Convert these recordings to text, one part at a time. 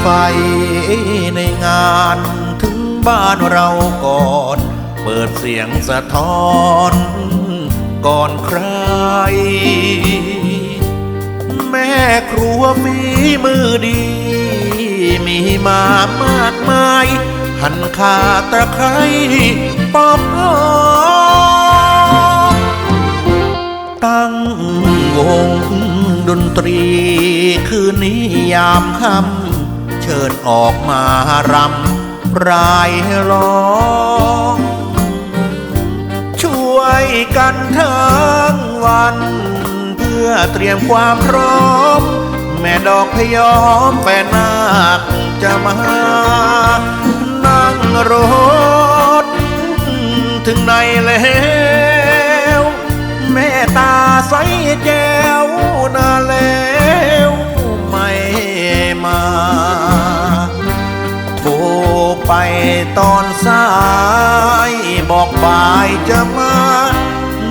ไฟในงานถึงบ้านเราก่อน เปิดเสียงสะท้อนก่อนใคร แม่ครัวมีมือดี มีมามากมาย หั่นขาตะไคร้ปอบหอมตั้งวงดนตรีคืนนี้ยามค่ำ ชิญออกมารำรายร้อง ช่วยกันทั้งวัน เพื่อเตรียมความพร้อม แม่ดอกพยอมแฟนนาคจะมา นั่งรถ ถึงไหนแล้วแม่ตาใสแจ้วนาแล้ว ไม่มาโทรไปตอนสาย บอกบ่ายจะมา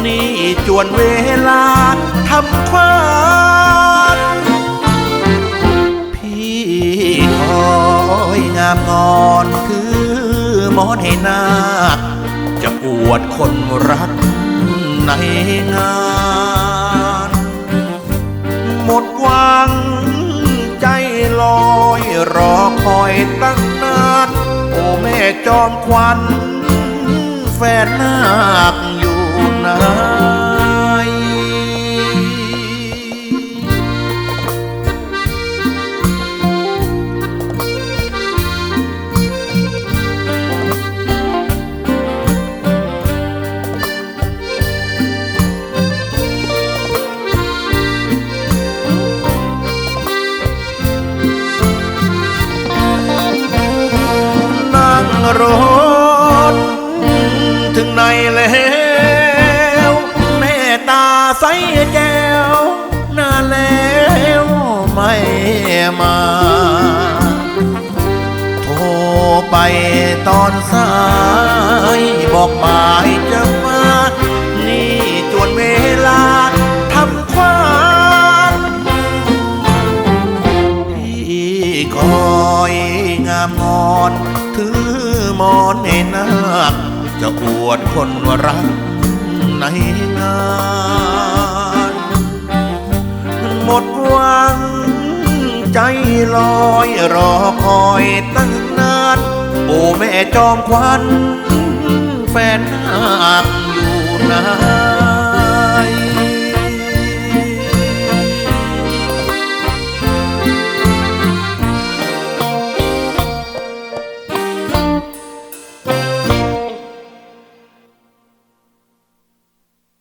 นี่จวนเวลาทำควานพี่คอยงามงอนคือมอนให้นาจะอวดคนรักในงาน อคอยตั้งนาน โอ้แม่จอมควัน แฟนนาคอยู่นาน ตอนสายบอกหมายจะมา นี่จวนเวลาทำควานพี่คอยงามงอนถือหมอนให้นาคจะอวดคนรักในงานหมดหวังใจลอยรอคอยตั้ง โอ้แม่จอมควันแฟนนาคอยู่ไหน